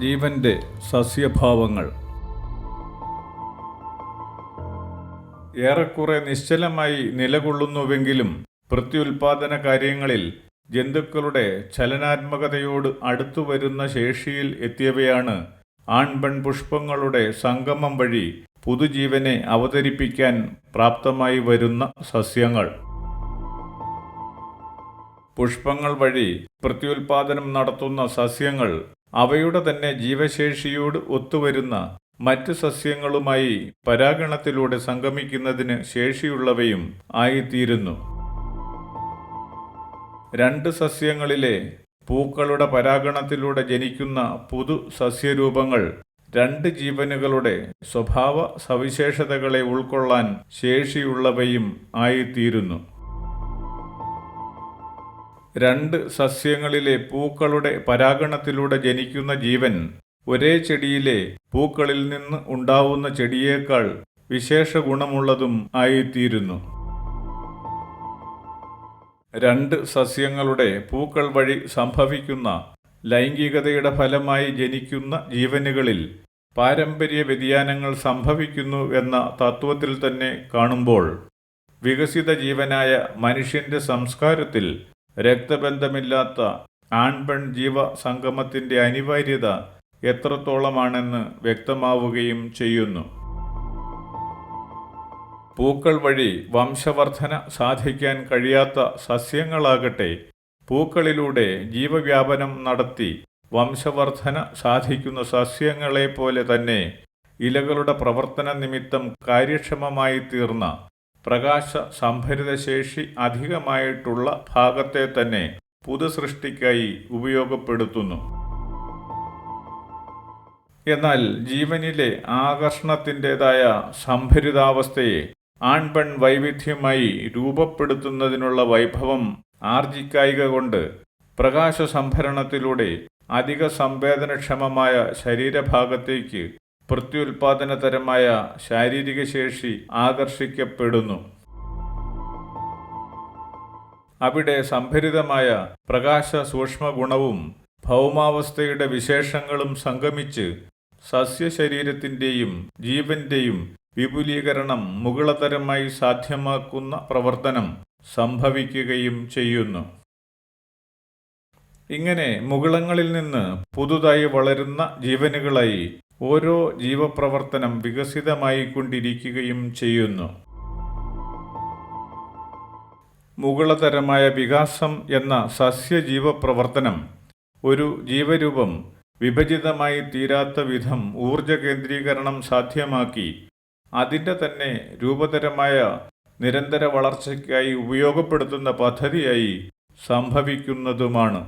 ജീവന്റെ സസ്യഭാവങ്ങൾ. ഏറെക്കുറെ നിശ്ചലമായി നിലകൊള്ളുന്നുവെങ്കിലും പ്രത്യുൽപാദന കാര്യങ്ങളിൽ ജന്തുക്കളുടെ ചലനാത്മകതയോട് അടുത്തു വരുന്ന ശേഷിയിൽ എത്തിയവയാണ് ആൺപെൺ പുഷ്പങ്ങളുടെ സംഗമം വഴി പുതുജീവനെ അവതരിപ്പിക്കാൻ പ്രാപ്തമായി വരുന്ന സസ്യങ്ങൾ. പുഷ്പങ്ങൾ വഴി പ്രത്യുൽപാദനം നടത്തുന്ന സസ്യങ്ങൾ അവയുടെ തന്നെ ജീവശേഷിയോട് ഒത്തുവരുന്ന മറ്റു സസ്യങ്ങളുമായി പരാഗണത്തിലൂടെ സംഗമിക്കുന്നതിന് ശേഷിയുള്ളവയും ആയിത്തീരുന്നു. രണ്ട് സസ്യങ്ങളിലെ പൂക്കളുടെ പരാഗണത്തിലൂടെ ജനിക്കുന്ന പുതു സസ്യരൂപങ്ങൾ രണ്ട് ജീവനുകളുടെ സ്വഭാവ സവിശേഷതകളെ ഉൾക്കൊള്ളാൻ ശേഷിയുള്ളവയും ആയിത്തീരുന്നു. രണ്ട് സസ്യങ്ങളിലെ പൂക്കളുടെ പരാഗണത്തിലൂടെ ജനിക്കുന്ന ജീവൻ ഒരേ ചെടിയിലെ പൂക്കളിൽ നിന്ന് ഉണ്ടാവുന്ന ചെടിയേക്കാൾ വിശേഷ ഗുണമുള്ളതും ആയിത്തീരുന്നു. രണ്ട് സസ്യങ്ങളുടെ പൂക്കൾ വഴി സംഭവിക്കുന്ന ലൈംഗികതയുടെ ഫലമായി ജനിക്കുന്ന ജീവനുകളിൽ പാരമ്പര്യ വ്യതിയാനങ്ങൾ സംഭവിക്കുന്നു എന്ന തത്വത്തിൽ തന്നെ കാണുമ്പോൾ വികസിത ജീവനായ മനുഷ്യന്റെ സംസ്കാരത്തിൽ രക്തബന്ധമില്ലാത്ത ആൺപെൺ ജീവ സംഗമത്തിന്റെ അനിവാര്യത എത്രത്തോളമാണെന്ന് വ്യക്തമാവുകയും ചെയ്യുന്നു. പൂക്കൾ വഴി വംശവർധന സാധിക്കാൻ കഴിയാത്ത സസ്യങ്ങളാകട്ടെ പൂക്കളിലൂടെ ജീവവ്യാപനം നടത്തി വംശവർധന സാധിക്കുന്ന സസ്യങ്ങളെ പോലെ തന്നെ ഇലകളുടെ പ്രവർത്തന നിമിത്തം കാര്യക്ഷമമായി തീർന്ന പ്രകാശ സംഭരിതശേഷി അധികമായിട്ടുള്ള ഭാഗത്തെ തന്നെ പുതുസൃഷ്ടിക്കായി ഉപയോഗപ്പെടുത്തുന്നു. എന്നാൽ ജീവനിലെ ആകർഷണത്തിന്റെതായ സംഭരിതാവസ്ഥയെ ആൺപെൺ വൈവിധ്യമായി രൂപപ്പെടുത്തുന്നതിനുള്ള വൈഭവം ആർജിക്കായിക കൊണ്ട് പ്രകാശ സംഭരണത്തിലൂടെ അധിക സംവേദനക്ഷമമായ ശരീരഭാഗത്തേക്ക് പ്രത്യുൽപാദനതരമായ ശാരീരിക ശേഷി ആകർഷിക്കപ്പെടുന്നു. അവിടെ സംഭരിതമായ പ്രകാശ സൂക്ഷ്മഗുണവും ഭൗമാവസ്ഥയുടെ വിശേഷങ്ങളും സംഗമിച്ച് സസ്യശരീരത്തിന്റെയും ജീവന്റെയും വിപുലീകരണം മുകളതരമായി സാധ്യമാക്കുന്ന പ്രവർത്തനം സംഭവിക്കുകയും ചെയ്യുന്നു. ഇങ്ങനെ മുകളങ്ങളിൽ നിന്ന് പുതുതായി വളരുന്ന ജീവനുകളായി ഓരോ ജീവപ്രവർത്തനം വികസിതമായി കൊണ്ടിരിക്കുകയും ചെയ്യുന്നു. മുകളതരമായ വികാസം എന്ന സസ്യജീവപ്രവർത്തനം ഒരു ജീവരൂപം വിഭജിതമായി തീരാത്ത വിധം ഊർജ കേന്ദ്രീകരണം സാധ്യമാക്കി അതിന്റെ തന്നെ രൂപതരമായ നിരന്തര വളർച്ചയ്ക്കായി ഉപയോഗപ്പെടുത്തുന്ന പദ്ധതിയായി സംഭവിക്കുന്നതുമാണ്.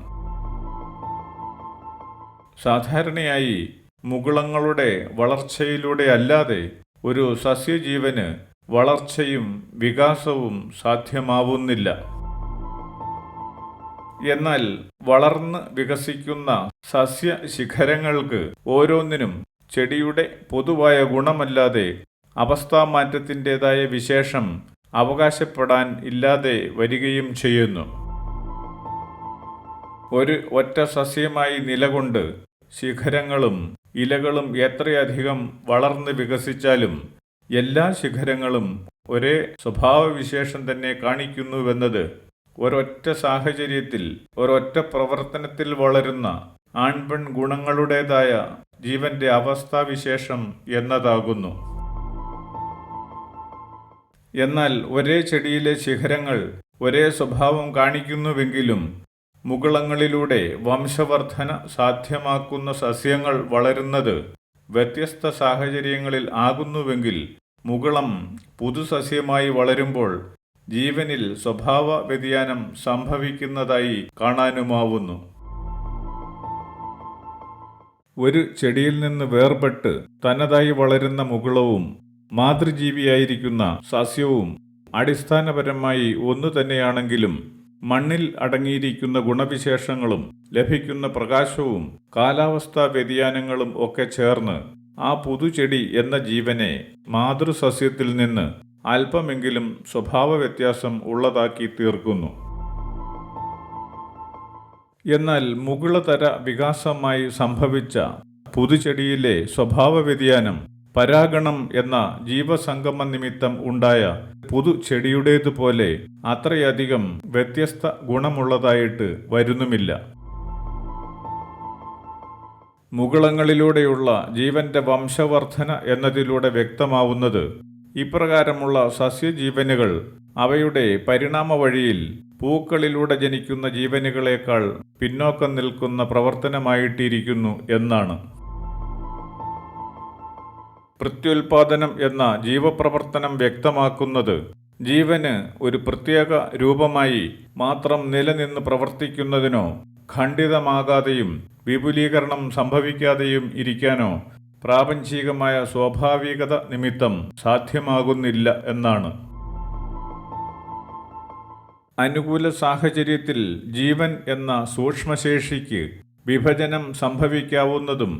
സാധാരണയായി മുകുളങ്ങളുടെ വളർച്ചയിലൂടെ അല്ലാതെ ഒരു സസ്യജീവന് വളർച്ചയും വികാസവും സാധ്യമാവുന്നില്ല. എന്നാൽ വളർന്ന് വികസിക്കുന്ന സസ്യ ശിഖരങ്ങൾക്ക് ഓരോന്നിനും ചെടിയുടെ പൊതുവായ ഗുണമല്ലാതെ അവസ്ഥാമാറ്റത്തിന്റെതായ വിശേഷം അവകാശപ്പെടാൻ ഇല്ലാതെ വരികയും ചെയ്യുന്നു. ഒരു ഒറ്റ സസ്യമായി നിലകൊണ്ട് ശിഖരങ്ങളും ഇലകളും എത്രയധികം വളർന്ന് വികസിച്ചാലും എല്ലാ ശിഖരങ്ങളും ഒരേ സ്വഭാവവിശേഷം തന്നെ കാണിക്കുന്നുവെന്നത് ഒരൊറ്റ സാഹചര്യത്തിൽ ഒരൊറ്റ പ്രവർത്തനത്തിൽ വളരുന്ന ആൺപെൺ ഗുണങ്ങളുടേതായ ജീവന്റെ അവസ്ഥാവിശേഷം എന്നതാകുന്നു. എന്നാൽ ഒരേ ചെടിയിലെ ശിഖരങ്ങൾ ഒരേ സ്വഭാവം കാണിക്കുന്നുവെങ്കിലും മുകുളങ്ങളിലൂടെ വംശവർധന സാധ്യമാക്കുന്ന സസ്യങ്ങൾ വളരുന്നത് വ്യത്യസ്ത സാഹചര്യങ്ങളിൽ ആകുന്നുവെങ്കിൽ മുകുളം പുതുസസ്യമായി വളരുമ്പോൾ ജീവനിൽ സ്വഭാവ വ്യതിയാനം സംഭവിക്കുന്നതായി കാണാനുമാവുന്നു. ഒരു ചെടിയിൽ നിന്ന് വേർപെട്ട് തനതായി വളരുന്ന മുകുളവും മാതൃജീവിയായിരിക്കുന്ന സസ്യവും അടിസ്ഥാനപരമായി ഒന്നു തന്നെയാണെങ്കിലും മണ്ണിൽ അടങ്ങിയിരിക്കുന്ന ഗുണവിശേഷങ്ങളും ലഭിക്കുന്ന പ്രകാശവും കാലാവസ്ഥാ വ്യതിയാനങ്ങളും ഒക്കെ ചേർന്ന് ആ പുതുചെടി എന്ന ജീവനെ മാതൃസസ്യത്തിൽ നിന്ന് അല്പമെങ്കിലും സ്വഭാവ വ്യത്യാസം ഉള്ളതാക്കി തീർക്കുന്നു. എന്നാൽ മുകുളതര വികാസമായി സംഭവിച്ച പുതുചെടിയിലെ സ്വഭാവ വ്യതിയാനം പരാഗണം എന്ന ജീവസംഗമ നിമിത്തം ഉണ്ടായ പുതു ചെടിയുടേതുപോലെ അത്രയധികം വ്യത്യസ്ത ഗുണമുള്ളതായിട്ട് വരുന്നുമില്ല. മുകുളങ്ങളിലൂടെയുള്ള ജീവന്റെ വംശവർധന എന്നതിലൂടെ വ്യക്തമാവുന്നത് ഇപ്രകാരമുള്ള സസ്യജീവനുകൾ അവയുടെ പരിണാമ വഴിയിൽ പൂക്കളിലൂടെ ജനിക്കുന്ന ജീവനുകളേക്കാൾ പിന്നോക്കം നിൽക്കുന്ന പ്രവർത്തനമായിട്ടിരിക്കുന്നു എന്നാണ്. പ്രത്യുൽപാദനം എന്ന ജീവപ്രവർത്തനം വ്യക്തമാക്കുന്നത് ജീവന് ഒരു പ്രത്യേക രൂപമായി മാത്രം നിലനിന്ന് പ്രവർത്തിക്കുന്നതിനോ ഖണ്ഡിതമാകാതെയും വിപുലീകരണം സംഭവിക്കാതെയും ഇരിക്കാനോ പ്രാപഞ്ചികമായ സ്വാഭാവികത നിമിത്തം സാധ്യമാകുന്നില്ല എന്നാണ്. അനുകൂല സാഹചര്യത്തിൽ ജീവൻ എന്ന സൂക്ഷ്മശേഷിക്ക് വിഭജനം സംഭവിക്കാവുന്നതും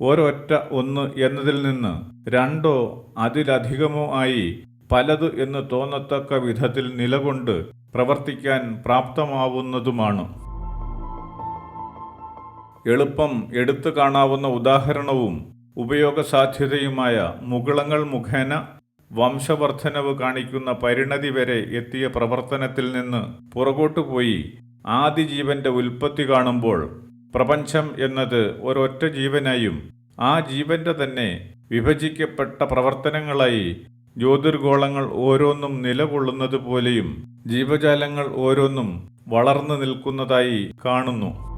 ഒരൊറ്റ ഒന്ന് എന്നതിൽ നിന്ന് രണ്ടോ അതിലധികമോ ആയി പലത് എന്ന് തോന്നത്തക്ക വിധത്തിൽ നിലകൊണ്ട് പ്രവർത്തിക്കാൻ പ്രാപ്തമാവുന്നതുമാണ്. എളുപ്പം എടുത്തു കാണാവുന്ന ഉദാഹരണവും ഉപയോഗസാധ്യതയുമായ മുകുളങ്ങൾ മുഖേന വംശവർദ്ധനവ് കാണിക്കുന്ന പരിണതി വരെ എത്തിയ പ്രവർത്തനത്തിൽ നിന്ന് പുറകോട്ടു പോയി ആദിജീവന്റെ ഉൽപ്പത്തി കാണുമ്പോൾ പ്രപഞ്ചം എന്നത് ഒരൊറ്റ ജീവനായും ആ ജീവന്റെ തന്നെ വിഭജിക്കപ്പെട്ട പ്രവർത്തനങ്ങളായി ജ്യോതിർഗോളങ്ങൾ ഓരോന്നും നിലകൊള്ളുന്നത് പോലെയും ജീവജാലങ്ങൾ ഓരോന്നും വളർന്നു നിൽക്കുന്നതായി കാണുന്നു.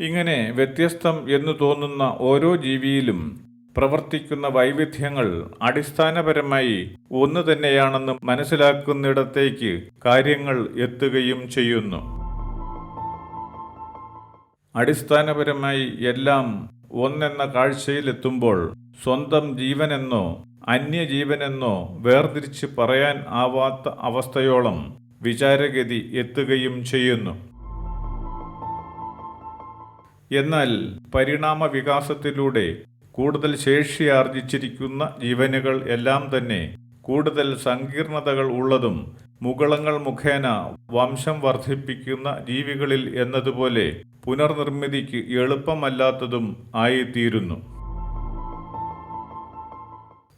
ഇങ്ങനെ വ്യത്യസ്തം എന്ന് തോന്നുന്ന ഓരോ ജീവിയിലും പ്രവർത്തിക്കുന്ന വൈവിധ്യങ്ങൾ അടിസ്ഥാനപരമായി ഒന്ന് തന്നെയാണെന്ന് മനസ്സിലാക്കുന്നിടത്തേക്ക് കാര്യങ്ങൾ എത്തുകയും ചെയ്യുന്നു. അടിസ്ഥാനപരമായി എല്ലാം ഒന്നെന്ന കാഴ്ചയിലെത്തുമ്പോൾ സ്വന്തം ജീവനെന്നോ അന്യജീവനെന്നോ വേർതിരിച്ച് പറയാൻ ആവാത്ത അവസ്ഥയോളം വിചാരഗതി എത്തുകയും ചെയ്യുന്നു. എന്നാൽ പരിണാമ വികാസത്തിലൂടെ കൂടുതൽ ശേഷി ആർജിച്ചിരിക്കുന്ന ജീവനുകൾ എല്ലാം തന്നെ കൂടുതൽ സങ്കീർണതകൾ ഉള്ളതും മുകളങ്ങൾ മുഖേന വംശം വർദ്ധിപ്പിക്കുന്ന ജീവികളിൽ എന്നതുപോലെ പുനർനിർമ്മിതിക്ക് എളുപ്പമല്ലാത്തതും ആയിത്തീരുന്നു.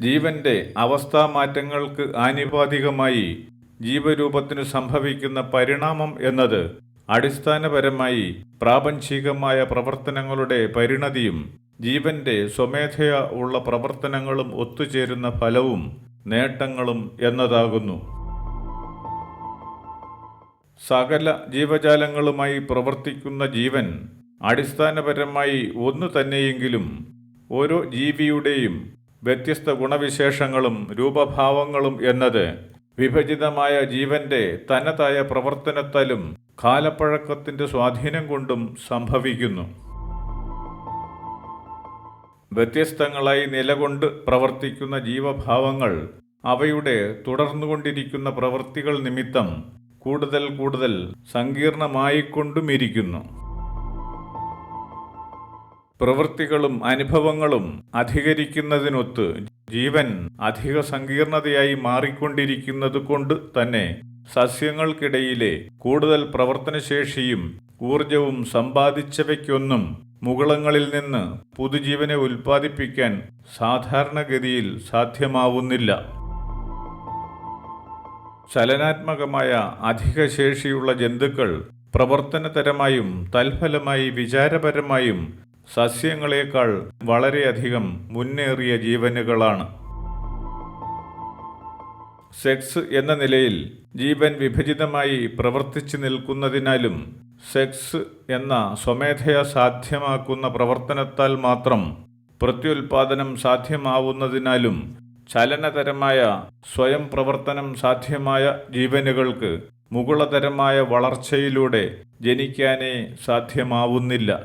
ജീവന്റെ അവസ്ഥാ മാറ്റങ്ങൾക്ക് ആനുപാതികമായി ജീവരൂപത്തിനു സംഭവിക്കുന്ന പരിണാമം എന്നത് അടിസ്ഥാനപരമായി പ്രാപഞ്ചികമായ പ്രവർത്തനങ്ങളുടെ പരിണതിയും ജീവന്റെ സ്വമേധയ ഉള്ള പ്രവർത്തനങ്ങളും ഒത്തുചേരുന്ന ഫലവും നേട്ടങ്ങളും എന്നതാകുന്നു. സകല ജീവജാലങ്ങളുമായി പ്രവർത്തിക്കുന്ന ജീവൻ അടിസ്ഥാനപരമായി ഒന്നു തന്നെയെങ്കിലും ഓരോ ജീവിയുടെയും വ്യത്യസ്ത ഗുണവിശേഷങ്ങളും രൂപഭാവങ്ങളും എന്നത് വിഭജിതമായ ജീവന്റെ തനതായ പ്രവർത്തനത്താലും കാലപ്പഴക്കത്തിന്റെ സ്വാധീനം കൊണ്ടും സംഭവിക്കുന്നു. വ്യത്യസ്തങ്ങളായി നിലകൊണ്ട് പ്രവർത്തിക്കുന്ന ജീവഭാവങ്ങൾ അവയുടെ തുടർന്നുകൊണ്ടിരിക്കുന്ന പ്രവൃത്തികൾ നിമിത്തം കൂടുതൽ കൂടുതൽ സങ്കീർണമായിക്കൊണ്ടുമിരിക്കുന്നു പ്രവൃത്തികളും അനുഭവങ്ങളും അധികരിക്കുന്നതിനൊത്ത് ജീവൻ അധിക സങ്കീർണതയായി മാറിക്കൊണ്ടിരിക്കുന്നത് കൊണ്ട് തന്നെ സസ്യങ്ങൾക്കിടയിലെ കൂടുതൽ പ്രവർത്തനശേഷിയും ഊർജവും സമ്പാദിച്ചവയ്ക്കൊന്നും മുകളങ്ങളിൽ നിന്ന് പുതുജീവനെ ഉൽപ്പാദിപ്പിക്കാൻ സാധാരണഗതിയിൽ സാധ്യമാവുന്നില്ല. ചലനാത്മകമായ അധിക ശേഷിയുള്ള ജന്തുക്കൾ പ്രവർത്തനതരമായും തൽഫലമായി വിചാരപരമായും സസ്യങ്ങളെക്കാൾ വളരെയധികം മുന്നേറിയ ജീവനുകളാണ്. സെക്സ് എന്ന നിലയിൽ ജീവൻ വിഭജിതമായി പ്രവർത്തിച്ചു നിൽക്കുന്നതിനാലും സെക്സ് എന്ന സ്വമേധയാ സാധ്യമാക്കുന്ന പ്രവർത്തനത്താൽ മാത്രം പ്രത്യുൽപാദനം സാധ്യമാവുന്നതിനാലും ചലനതരമായ സ്വയം പ്രവർത്തനം സാധ്യമായ ജീവനുകൾക്ക് മുകുളതരമായ വളർച്ചയിലൂടെ ജനിക്കാനേ സാധ്യമാവുന്നില്ല.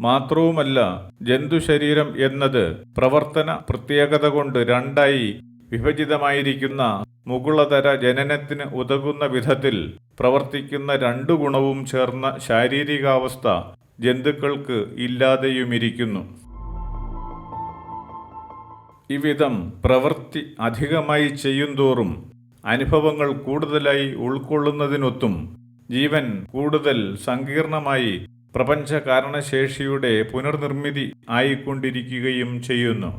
മാത്രവുമല്ല ജന്തുശരീരം എന്നത് പ്രവർത്തന പ്രത്യേകത കൊണ്ട് രണ്ടായി വിഭജിതമായിരിക്കുന്ന മുകുളതര ജനനത്തിന് ഉതകുന്ന വിധത്തിൽ പ്രവർത്തിക്കുന്ന രണ്ടു ഗുണവും ചേർന്ന ശാരീരികാവസ്ഥ ജന്തുക്കൾക്ക് ഇല്ലാതെയുമിരിക്കുന്നു. ഇവിധം പ്രവൃത്തി അധികമായി ചെയ്യുന്തോറും അനുഭവങ്ങൾ കൂടുതലായി ഉൾക്കൊള്ളുന്നതിനൊത്തും ജീവൻ കൂടുതൽ സങ്കീർണമായി പ്രപഞ്ച കാരണശേഷിയുടെ പുനർനിർമ്മിതി ആയിക്കൊണ്ടിരിക്കുകയും ചെയ്യുന്നു.